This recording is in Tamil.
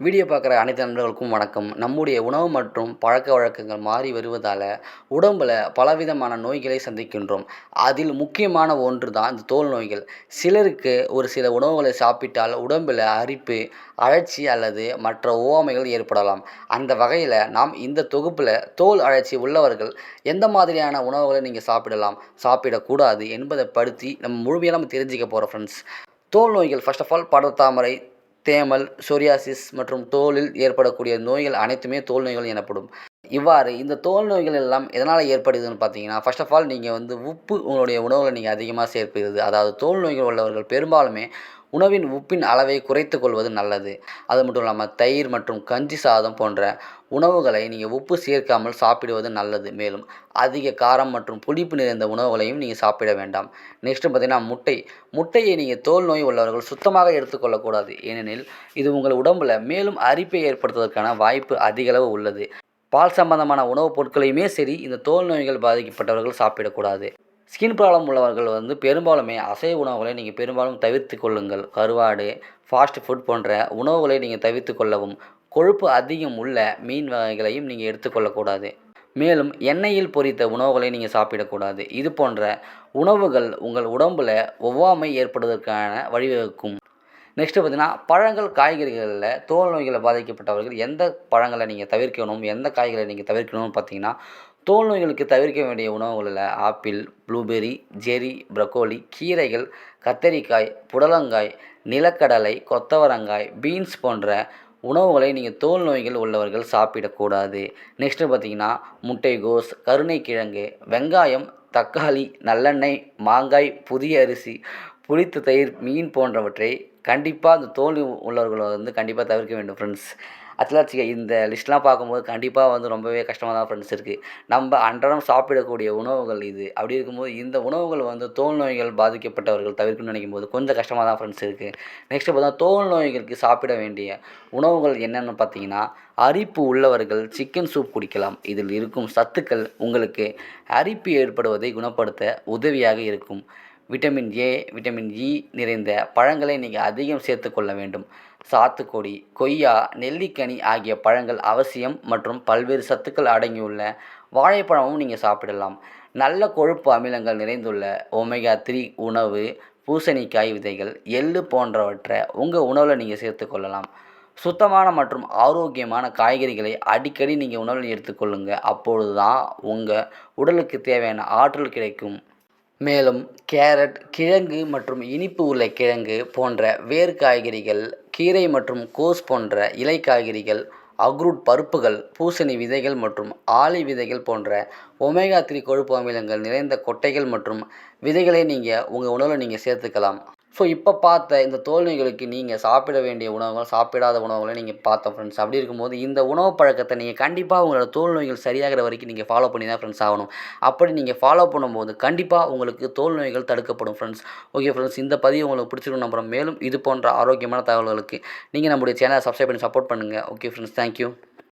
வீடியோ பார்க்குற அனைத்து நண்பர்களுக்கும் வணக்கம். நம்முடைய உணவு மற்றும் பழக்க வழக்கங்கள் மாறி வருவதால் உடம்பில் பலவிதமான நோய்களை சந்திக்கின்றோம். அதில் முக்கியமான ஒன்று தான் இந்த தோல் நோய்கள். சிலருக்கு ஒரு சில உணவுகளை சாப்பிட்டால் உடம்பில் அரிப்பு அழற்சி அல்லது மற்ற ஓவாமைகள் ஏற்படலாம். அந்த வகையில் நாம் இந்த தொகுப்பில் தோல் அழற்சி உள்ளவர்கள் எந்த மாதிரியான உணவுகளை நீங்கள் சாப்பிடலாம் சாப்பிடக்கூடாது என்பதை படுத்தி நம்ம முழுமையாக நம்ம தெரிஞ்சுக்க போகிறோம் ஃப்ரெண்ட்ஸ் தோல் நோய்கள் ஃபர்ஸ்ட் ஆஃப் ஆல் படத்தாமரை தேமல் சொரியாசிஸ் மற்றும் தோலில் ஏற்படக்கூடிய நோய்கள் அனைத்துமே தோல் நோய்கள் எனப்படும். இவ்வாறு இந்த தோல் நோய்கள் எல்லாம் எதனால் ஏற்படுதுன்னு பார்த்தீங்கன்னா ஃபர்ஸ்ட் ஆஃப் ஆல் நீங்கள் வந்து உப்பு உங்களுடைய உணவில் நீங்கள் அதிகமாக சேர்ப்பீர்கள். அதாவது தோல் நோய்கள் உள்ளவர்கள் பெரும்பாலுமே உணவின் உப்பின் அளவை குறைத்து கொள்வது நல்லது. அது மட்டும் இல்லாமல் தயிர் மற்றும் கஞ்சி சாதம் போன்ற உணவுகளை நீங்கள் உப்பு சேர்க்காமல் சாப்பிடுவது நல்லது. மேலும் அதிக காரம் மற்றும் புளிப்பு நிறைந்த உணவுகளையும் நீங்கள் சாப்பிட வேண்டாம். நெக்ஸ்ட்டு பார்த்திங்கன்னா முட்டை. முட்டையை நீங்கள் தோல் நோய் உள்ளவர்கள் சுத்தமாக எடுத்துக்கொள்ளக்கூடாது ஏனெனில் இது உங்கள் உடம்பில் மேலும் அரிப்பை ஏற்படுத்துவதற்கான வாய்ப்பு அதிகளவு உள்ளது. பால் சம்பந்தமான உணவுப் பொருட்களையுமே சரி இந்த தோல் நோய்கள் பாதிக்கப்பட்டவர்கள் சாப்பிடக்கூடாது. ஸ்கின் ப்ராப்ளம் உள்ளவர்கள் வந்து பெரும்பாலுமே அசைவ உணவுகளை நீங்கள் பெரும்பாலும் தவிர்த்து கொள்ளுங்கள். கருவாடு ஃபாஸ்ட் ஃபுட் போன்ற உணவுகளை நீங்கள் தவிர்த்து கொள்ளவும் கொழுப்பு அதிகம் உள்ள மீன் வகைகளையும் நீங்கள் எடுத்துக்கொள்ளக்கூடாது மேலும் எண்ணெயில் பொரித்த உணவுகளை நீங்கள் சாப்பிடக்கூடாது. இது போன்ற உணவுகள் உங்கள் உடம்பில் ஒவ்வாமை ஏற்படுவதற்கான வழிவகுக்கும். நெக்ஸ்ட்டு பார்த்தீங்கன்னா பழங்கள் காய்கறிகளில் தோல் நோய்களை பாதிக்கப்பட்டவர்கள் எந்த பழங்களை நீங்கள் தவிர்க்கணும் எந்த காய்களை நீங்கள் தவிர்க்கணும்னு பார்த்தீங்கன்னா தோல் நோய்களுக்கு தவிர்க்க வேண்டிய உணவுகளில் ஆப்பிள் ப்ளூபெர்ரி ஜெரி ப்ரக்கோலி கீரைகள் கத்தரிக்காய் புடலங்காய் நிலக்கடலை கொத்தவரங்காய் பீன்ஸ் போன்ற உணவுகளை நீங்கள் தோல் நோய்கள் உள்ளவர்கள் சாப்பிடக்கூடாது. நெக்ஸ்ட்டு பார்த்தீங்கன்னா முட்டைகோஸ் கருணைக்கிழங்கு வெங்காயம் தக்காளி நல்லெண்ணெய் மாங்காய் புதிய அரிசி புளித்த தயிர் மீன் போன்றவற்றை கண்டிப்பாக அந்த தோல்வி உள்ளவர்களை வந்து கண்டிப்பாக தவிர்க்க வேண்டும் ஃப்ரெண்ட்ஸ் ஆக்சுவலாக இந்த லிஸ்ட்லாம் பார்க்கும்போது கண்டிப்பாக வந்து ரொம்பவே கஷ்டமாக தான் ஃப்ரெண்ட்ஸ் இருக்குது நம்ம அன்றாடம் சாப்பிடக்கூடிய உணவுகள் இது. அப்படி இருக்கும்போது இந்த உணவுகள் வந்து தோல் நோய்கள் பாதிக்கப்பட்டவர்கள் தவிர்க்கணும்னு நினைக்கும் போது கொஞ்சம் கஷ்டமாக தான் ஃப்ரெண்ட்ஸ் இருக்குது நெக்ஸ்ட்டு பார்த்தா தோல் நோய்களுக்கு சாப்பிட வேண்டிய உணவுகள் என்னென்னு பார்த்தீங்கன்னா அரிப்பு உள்ளவர்கள் சிக்கன் சூப் குடிக்கலாம். இதில் இருக்கும் சத்துக்கள் உங்களுக்கு அரிப்பு ஏற்படுவதை குணப்படுத்த உதவியாக இருக்கும். விட்டமின் ஏ விட்டமின் இ நிறைந்த பழங்களை நீங்கள் அதிகம் சேர்த்துக்கொள்ள வேண்டும். சாத்துக்குடி கொய்யா நெல்லிக்கனி ஆகிய பழங்கள் அவசியம் மற்றும் பல்வேறு சத்துக்கள் அடங்கியுள்ள வாழைப்பழமும் நீங்கள் சாப்பிடலாம். நல்ல கொழுப்பு அமிலங்கள் நிறைந்துள்ள ஒமேகா த்ரீ உணவு பூசணிக்காய் விதைகள் எள்ளு போன்றவற்றை உங்கள் உணவில் நீங்கள் சேர்த்துக்கொள்ளலாம் சுத்தமான மற்றும் ஆரோக்கியமான காய்கறிகளை அடிக்கடி நீங்கள் உணவில் எடுத்துக்கொள்ளுங்கள் அப்பொழுது தான் உங்கள் உடலுக்கு தேவையான ஆற்றல் கிடைக்கும். மேலும் கேரட் கிழங்கு மற்றும் இனிப்பு உள்ள கிழங்கு போன்ற வேர் காய்கறிகள் கீரை மற்றும் கோஸ் போன்ற இலை காய்கறிகள் அக்ரூட் பருப்புகள் பூசணி விதைகள் மற்றும் ஆளி விதைகள் போன்ற ஒமேகா த்ரீ கொழுப்பு அமிலங்கள் நிறைந்த கொட்டைகள் மற்றும் விதைகளை நீங்கள் உங்கள் உணவில் நீங்கள் சேர்த்துக்கலாம். ஸோ இப்போ பார்த்த இந்த தோல் நோய்களுக்கு நீங்கள் சாப்பிட வேண்டிய உணவுகள் சாப்பிடாத உணவுகளை நீங்கள் பார்த்தோம் ஃப்ரெண்ட்ஸ் அப்படி இருக்கும்போது இந்த உணவு பழக்கத்தை நீங்கள் கண்டிப்பாக உங்களோட தோல் நோய்கள் சரியாகிற வரைக்கும் நீங்கள் ஃபாலோ பண்ணி தான் ஃப்ரெண்ட்ஸ் ஆகணும். அப்படி நீங்கள் ஃபாலோ பண்ணும்போது கண்டிப்பாக உங்களுக்கு தோல் நோய்கள் தடுக்கப்படும் ஃப்ரெண்ட்ஸ் ஓகே ஃப்ரெண்ட்ஸ் இந்த பதிவு உங்களுக்கு பிடிச்சிருக்கும் நம்புகிறோம் மேலும் இது போன்ற ஆரோக்கியமான தகவல்களுக்கு நீங்கள் நம்முடைய சேனலை சப்ஸ்கிரைப் பண்ணி சப்போர்ட் பண்ணுங்கள் ஓகே ஃப்ரெண்ட்ஸ் தேங்க்யூ